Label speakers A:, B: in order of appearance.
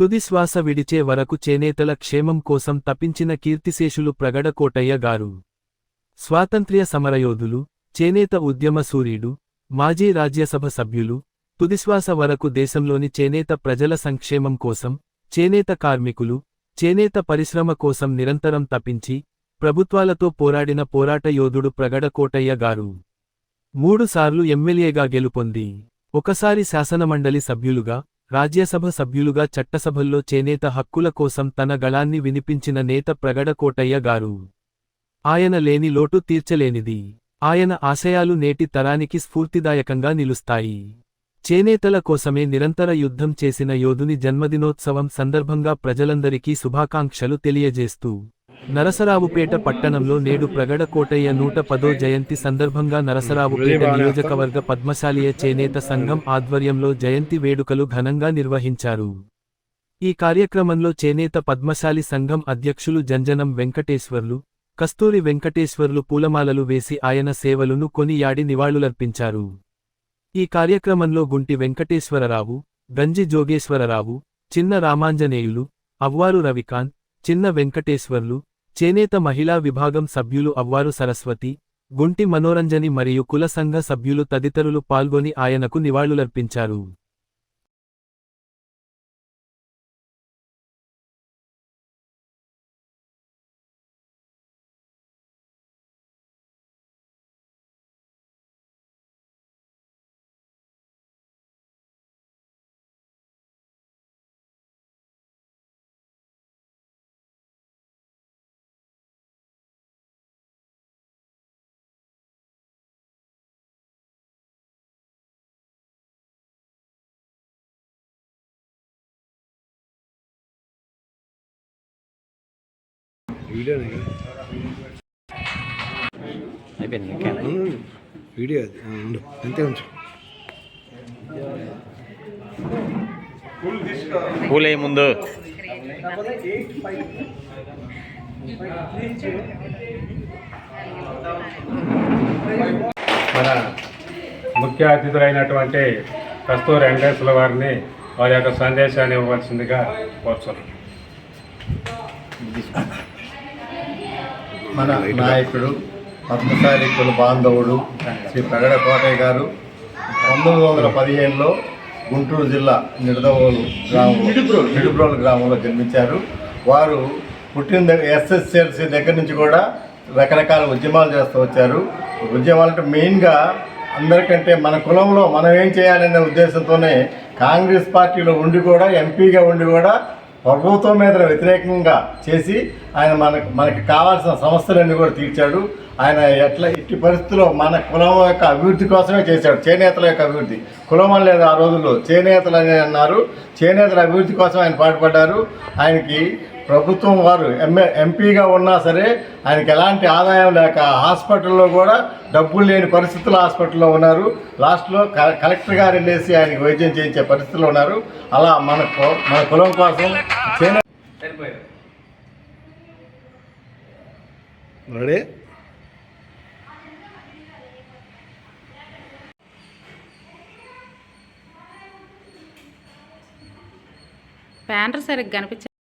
A: తుదిశ్వాస విడిచే వరకు చేనేతల క్షేమం కోసం తపించిన కీర్తిశేషులు ప్రగడ కోటయ్య గారు. స్వాతంత్ర్య సమరయోధులు చేనేత ఉద్యమ సూర్యుడు మాజీ రాజ్యసభ సభ్యులు తుదిశ్వాస వరకు దేశంలోని చేనేత ప్రజల సంక్షేమం కోసం చేనేత కార్మికులు చేనేత పరిశ్రమ కోసం నిరంతరం తపించి ప్రభుత్వాలతో పోరాడిన పోరాట యోధుడు ప్రగడ కోటయ్య గారు. మూడుసార్లు ఎమ్మెల్యేగా గెలుపొంది. ఒకసారి శాసనమండలి సభ్యులుగా రాజ్యసభ సభ్యులుగా చట్టసభల్లో చేనేత హక్కుల కోసం తన గళాన్ని వినిపించిన నేత ప్రగడ కోటయ్య గారు. ఆయన లేని లోటు తీర్చలేనిది. ఆయన ఆశయాలు నేటి తరానికి స్ఫూర్తిదాయకంగా నిలుస్తాయి. చేనేతల కోసమే నిరంతర యుద్ధం చేసిన యోధుని జన్మదినోత్సవం సందర్భంగా ప్రజలందరికీ శుభాకాంక్షలు తెలియజేస్తూ నరసరావుపేట పట్టణంలో నేడు ప్రగడ కోటయ్య నూట పదో జయంతి సందర్భంగా నరసరావుపేట నియోజకవర్గ పద్మశాలియ చేనేత సంఘం ఆధ్వర్యంలో జయంతి వేడుకలు ఘనంగా నిర్వహించారు. ఈ కార్యక్రమంలో చేనేత పద్మశాలి సంఘం అధ్యక్షులు జంజనం వెంకటేశ్వర్లు కస్తూరి వెంకటేశ్వర్లు పూలమాలలు వేసి ఆయన సేవలను కొనియాడి నివాళులర్పించారు. ఈ కార్యక్రమంలో గుంటి వెంకటేశ్వరరావు గంజి జోగేశ్వరరావు చిన్న రామాంజనేయులు అవ్వారు రవికాంత్ చిన్న వెంకటేశ్వర్లు చేనేత మహిళా విభాగం సభ్యులు అవ్వారు సరస్వతి గుంటి మనోరంజని మరియు కుల సంఘ సభ్యులు తదితరులు పాల్గొని ఆయనకు నివాళులర్పించారు.
B: వీడియోనే కదా
C: అయిపోయింది.
B: వీడియో అది. ఉండు అంతే ఉంచు.
C: పూలే ముందు.
D: మన ముఖ్య అతిథులైనటువంటి కస్తూరి వెంకటేశ్వర వారిని వారి యొక్క సందేశాన్ని ఇవ్వవలసిందిగా కోరుతున్నాను
E: మన నాయకుడు పద్మశాలి కుల బాంధవుడు శ్రీ ప్రగడ కోటయ్య గారు పంతొమ్మిది వందల పదిహేనులో గుంటూరు జిల్లా నిడదవోలు గ్రామం నిడుబ్రోలు గ్రామంలో జన్మించారు. వారు పుట్టిన దగ్గర ఎస్ఎస్ఎల్సి దగ్గర నుంచి కూడా రకరకాల ఉద్యమాలు చేస్తూ వచ్చారు. ఉద్యమాలు అంటే మెయిన్గా అందరికంటే మన కులంలో మనం ఏం చేయాలనే ఉద్దేశంతోనే కాంగ్రెస్ పార్టీలో ఉండి కూడా ఎంపీగా ఉండి కూడా ప్రభుత్వం మీద వ్యతిరేకంగా చేసి ఆయన మనకు మనకి కావాల్సిన సమస్యలన్నీ కూడా తీర్చాడు. ఆయన ఎట్లా ఇట్టి పరిస్థితుల్లో మన కులం యొక్క అభివృద్ధి కోసమే చేశాడు చేనేతల యొక్క అభివృద్ధి. కులం అని లేదు ఆ రోజుల్లో. చేనేతలు అని అన్నారు. చేనేతల అభివృద్ధి కోసం ఆయన పాటుపడ్డారు. ఆయనకి ప్రభుత్వం వారు ఎంఏ ఎంపీగా ఉన్నా సరే ఆయనకి ఎలాంటి ఆదాయం లేక హాస్పిటల్లో కూడా డబ్బులు లేని పరిస్థితుల్లో హాస్పిటల్లో ఉన్నారు. లాస్ట్లో కలెక్టర్ గారు వెళ్ళేసి ఆయనకి వైద్యం చేయించే పరిస్థితుల్లో ఉన్నారు. అలా మన కు- మన కులం కోసం
B: రెడీ?
F: ప్యాంటర్ సరిగ్గా కనిపించ